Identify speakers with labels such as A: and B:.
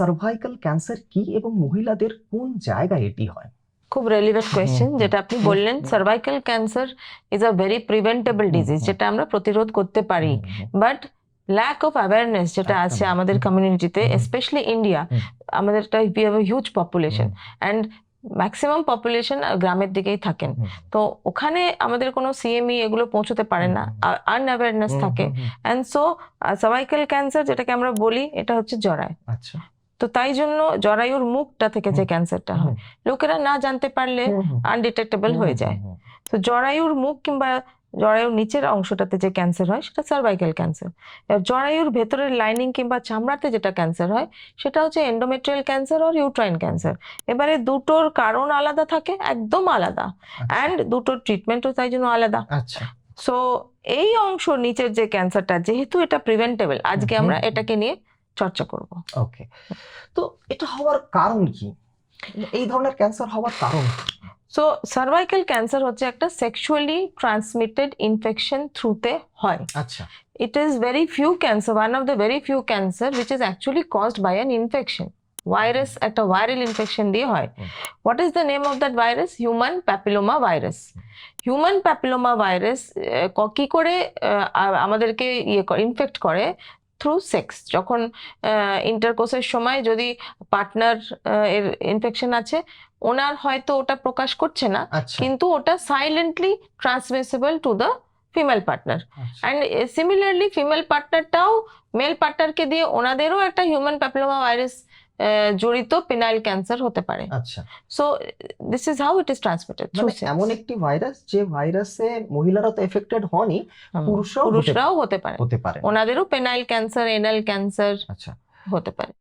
A: Cervical cancer কি এবং মহিলাদের কোন জায়গায় এটি হয়?
B: খুব রেলিভেন্ট কোয়েশ্চেন যেটা আপনি বললেন
A: হুম।
B: Cervical cancer is a very preventable disease যেটা আমরা প্রতিরোধ করতে পারি। বাট ল্যাক অফ অ্যাওয়ারনেস যেটা আছে আমাদের কমিউনিটিতে স্পেশালি ইন্ডিয়া। আমাদের একটা we have huge population and maximum population গ্রামের দিকেই থাকেন। তো ওখানে আমাদের কোনো সিএমই এগুলো পৌঁছতে পারে না। আনঅ্যাওয়ারনেস থাকে। অ্যান্ড সো সার্ভাইকাল ক্যান্সার যেটাকে আমরা বলি এটা হচ্ছে জরায়।
A: আচ্ছা।
B: তো তাই জন্য জরায়ুর মুখটা থেকে যে ক্যান্সারটা হয় লোকেরা না জানতে পারলে আনডিটেক্টেবল হয়ে যায়। তো জরায়ুর মুখ কিংবা জরায়ুর নিচের অংশটাতে যে ক্যান্সার হয় সেটা সার্ভাইকাল ক্যান্সার এবার জরায়ুর ভেতরের লাইনিং কিংবা চামড়াতে যেটা ক্যান্সার হয় সেটা হচ্ছে এন্ডোমেট্রিয়াল ক্যান্সার আর ইউট্রাইন ক্যান্সার এবারে দুটোর কারণ আলাদা থাকে একদম আলাদা।
A: আচ্ছা,
B: অ্যান্ড দুটোর ট্রিটমেন্টও তাই জন্য আলাদা।
A: আচ্ছা।
B: সো এই অংশ নিচের যে ক্যান্সারটা যেহেতু এটা প্রিভেন্টেবল আজকে আমরা এটাকে নিয়ে চর্চা করব।
A: ওকে তো এটা হওয়ার কারণ কি? এই ধরনের ক্যান্সার হওয়ার কারণ?
B: সো সার্ভাইকাল ক্যান্সার হচ্ছে একটা সেক্সুয়ালি ট্রান্সমিটেড ইনফেকশন থ্রুতে হয়।
A: আচ্ছা।
B: It is very few cancer one of the very few cancer which is actually caused by an infection virus একটা ভাইরাল ইনফেকশন দিয়ে হয়। What is the name of that virus human papilloma virus human papilloma virus কি করে আমাদেরকে ইয়ে in fact করে? Through sex যখন ইন্টারকোর্সের সময় যদি পার্টনার এর ইনফেকশন আছে ওনার হয়তো ওটা প্রকাশ করছে না।
A: আচ্ছা।
B: কিন্তু ওটা silently transmissible to the female partner and similarly female পার্টনারটাও male পার্টনারকে দিয়ে ওনাদেরও একটা হিউম্যান প্যাপলোমা ভাইরাস জড়িত পেনাইল ক্যান্সার হতে পারে।
A: আচ্ছা।
B: So this is how it is transmitted
A: মানে এমন একটি ভাইরাস যে ভাইরাসে মহিলারা তো এফেক্টেড হনই পুরুষরাও
B: পুরুষরাও হতে পারে।
A: হতে পারে।
B: ওনাদেরও পেনাইল ক্যান্সার এনাল ক্যান্সার
A: আচ্ছা।
B: হতে পারে।